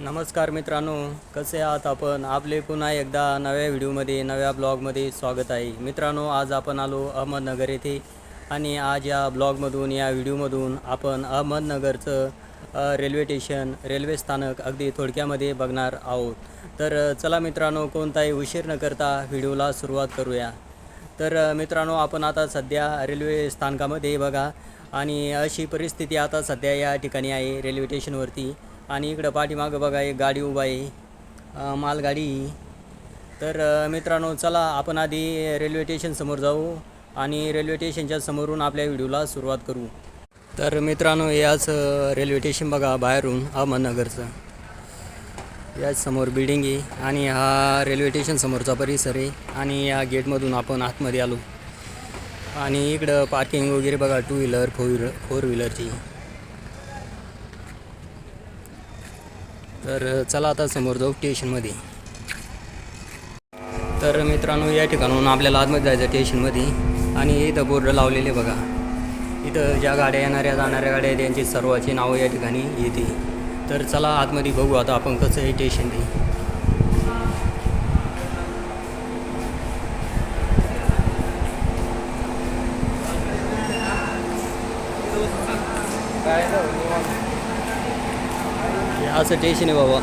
नमस्कार मित्रांनो कसे आहात आपण? आपले पुन्हा एकदा नव्या व्हिडिओमध्ये नव्या ब्लॉगमध्ये स्वागत आहे. मित्रांनो आज आपण आलो अहमदनगर येथे आणि आज या ब्लॉगमधून या व्हिडिओमधून आपण अहमदनगरचं रेल्वे स्टेशन रेल्वे स्थानक अगदी थोडक्यामध्ये बघणार आहोत. तर चला मित्रांनो कोणताही उशीर न करता व्हिडिओला सुरुवात करूया. तर मित्रांनो आपण आता सध्या रेल्वे स्थानकामध्ये बघा आणि अशी परिस्थिती आता सध्या या ठिकाणी आहे रेल्वे स्टेशनवरती. आणि इकडं पाठीमागं बघा एक गाडी उभा आहे मालगाडी. तर मित्रांनो चला आपण आधी रेल्वे स्टेशनसमोर जाऊ आणि रेल्वे स्टेशनच्या समोरून आपल्या व्हिडिओला सुरुवात करू. तर मित्रांनो याच रेल्वे स्टेशन बघा बाहेरून अहमदनगरचं. याच समोर बिल्डिंग आहे आणि हा रेल्वे स्टेशन समोरचा परिसर आहे आणि या गेटमधून आपण आतमध्ये आलो. आणि इकडं पार्किंग वगैरे बघा two wheeler four wheeler four व्हीलरची तर चला आता समोर जाऊ स्टेशनमध्ये. तर मित्रांनो या ठिकाणाहून आपल्याला आतमध्ये जायचं स्टेशनमध्ये. आणि इथं बोर्ड लावलेले बघा. इथं ज्या गाड्या येणाऱ्या जाणाऱ्या गाड्या आहेत त्यांची सर्वाची नावं या ठिकाणी येते तर चला आतमध्ये बघू आता आपण कसं आहे स्टेशन ते. असं टेन्शन आहे बाबा.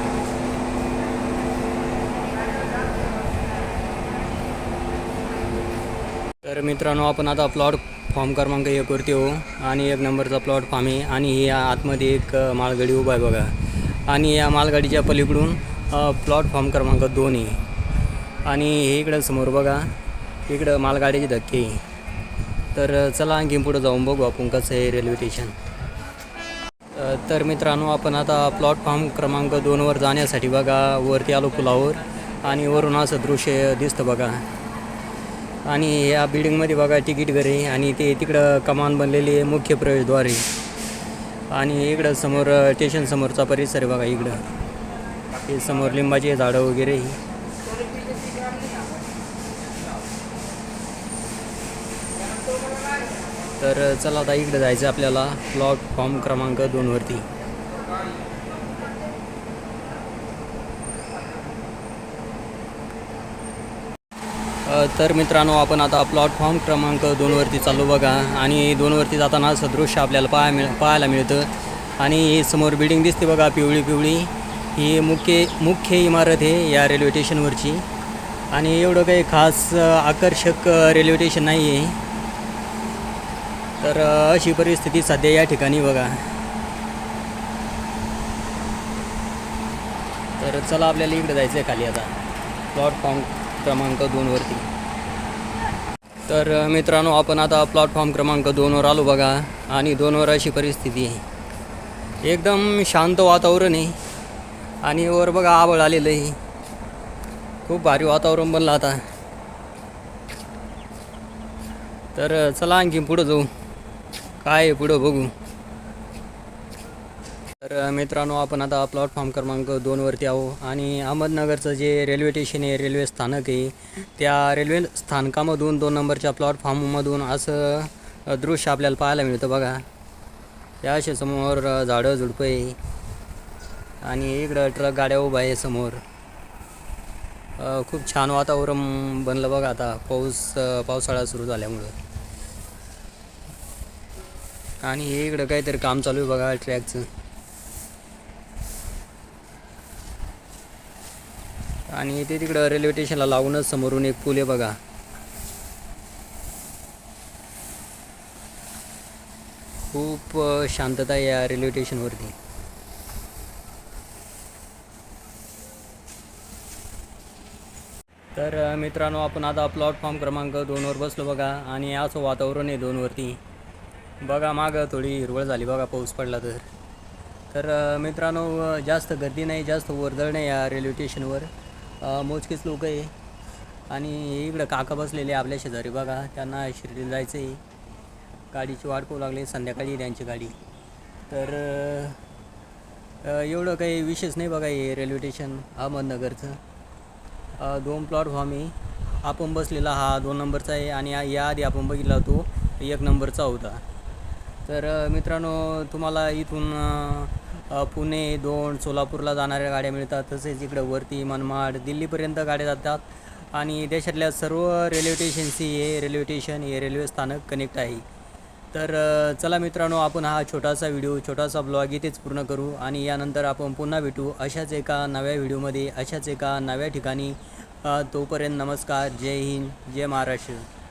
तर मित्रांनो आपण आता प्लॉट फॉर्म क्रमांक एकवरती हो आणि एक नंबरचा प्लॉट फॉर्म आहे आणि ही या आतमध्ये एक मालगाडी उभा आहे बघा. आणि या मालगाडीच्या पलीकडून प्लॉट फॉर्म क्रमांक दोन आहे. आणि हे इकडं समोर बघा इकडं मालगाडीचे धक्के तर चला आणखी पुढं जाऊन बघू आपण कसं आहे रेल्वे स्टेशन तर मित्रांनो आपण आता प्लॅटफॉर्म क्रमांक दोनवर जाण्यासाठी बघा वरती आलो पुलावर आणि वरून असं दृश्य दिसतं बघा. आणि या बिल्डिंगमध्ये बघा तिकीट घरे आणि ते तिकडं कमान बनलेली आहे मुख्य प्रवेशद्वार आहे. आणि इकडं समोर स्टेशनसमोरचा स्टेशन समोरचा परिसर आहे बघा इकडं. हे समोर लिंबाचे झाडं वगैरे आहे. तर चला आता इकडे जायचं आपल्याला. प्लॅटफॉर्म क्रमांक दोनवरती तर मित्रांनो आपण आता प्लॅटफॉर्म क्रमांक दोनवरती चाललो बघा. आणि दोनवरती जाताना असं दृश्य आपल्याला पाहाय मिळ पाहायला मिळतं. आणि ही समोर बिल्डिंग दिसते बघा पिवळी पिवळी. ही मुख्य मुख्य इमारत आहे या रेल्वे स्टेशनवरची आणि एवढं काही खास आकर्षक रेल्वे स्टेशन नाही आहे तर अशी परिस्थिती सध्या या ठिकाणी बघा. तर चला आपल्याला इकडे जायचं आहे खाली आता. प्लॅटफॉर्म क्रमांक दोनवरती तर मित्रांनो आपण आता प्लॅटफॉर्म क्रमांक दोनवर आलो बघा. आणि दोनवर अशी परिस्थिती आहे. एकदम शांत वातावरण आहे. आणि वर बघा आबळ आलेलं आहे. खूप भारी वातावरण बनलं आता. तर चला आणखी पुढं जाऊ. काय आहे पुढं बघू. तर मित्रांनो आपण आता प्लॅटफॉर्म क्रमांक दोनवरती आहो आणि अहमदनगरचं जे रेल्वे स्टेशन आहे रेल्वे स्थानक आहे त्या रेल्वे स्थानकामधून दोन नंबरच्या प्लॅटफॉर्ममधून असं दृश्य आपल्याला पाहायला मिळतं बघा. या असे समोर झाडं झुडपं आहे आणि इकडं ट्रक गाड्या उभा आहे समोर. खूप छान वातावरण बनलं बघा आता. पाऊस पावसाळा सुरू झाल्यामुळं. आणि हे इकडं काहीतरी काम चालू आहे बघा ट्रॅकचं. आणि ते तिकडं रेल्वे स्टेशनला लागूनच समोरून एक पूल आहे बघा. खूप शांतता आहे या रेल्वे स्टेशनवरती तर मित्रांनो आपण आता प्लॅटफॉर्म क्रमांक दोनवर बसलो बघा आणि असं वातावरण आहे दोनवरती. बघा मागं थोडी हिरवळ झाली बघा पाऊस पडला तर. तर मित्रांनो जास्त गर्दी नाही जास्त वर्दळ नाही या रेल्वे स्टेशनवर. मोजकेच लोक आहे. आणि इकडं काका बसलेले आपल्या शेजारी बघा त्यांना शिर्डीला जायचं आहे गाडीची वाट पाहू लागली संध्याकाळी त्यांची गाडी. तर एवढं काही विशेष नाही बघा हे रेल्वे स्टेशन अहमदनगरचं. दोन प्लॅटफॉर्म आहे. आपण बसलेला हा दोन नंबरचा आहे आणि या- याआधी आपण बघितला तो एक नंबरचा होता. तर मित्रांनो तुम्हाला इथून पुणे दोन सोलापूरला जाणाऱ्या गाड्या मिळतात. तसेच इकडं वरती मनमाड दिल्लीपर्यंत गाड्या जातात. आणि देशातल्या सर्व रेल्वे स्टेशनशी हे रेल्वे स्टेशन हे रेल्वे स्थानक कनेक्ट आहे. तर चला मित्रांनो आपण हा छोटासा व्हिडिओ छोटासा ब्लॉग इथेच पूर्ण करू. आणि यानंतर आपण पुन्हा भेटू अशाच एका नव्या व्हिडिओमध्ये अशाच एका नव्या ठिकाणी. तोपर्यंत नमस्कार. जय हिंद. जय महाराष्ट्र.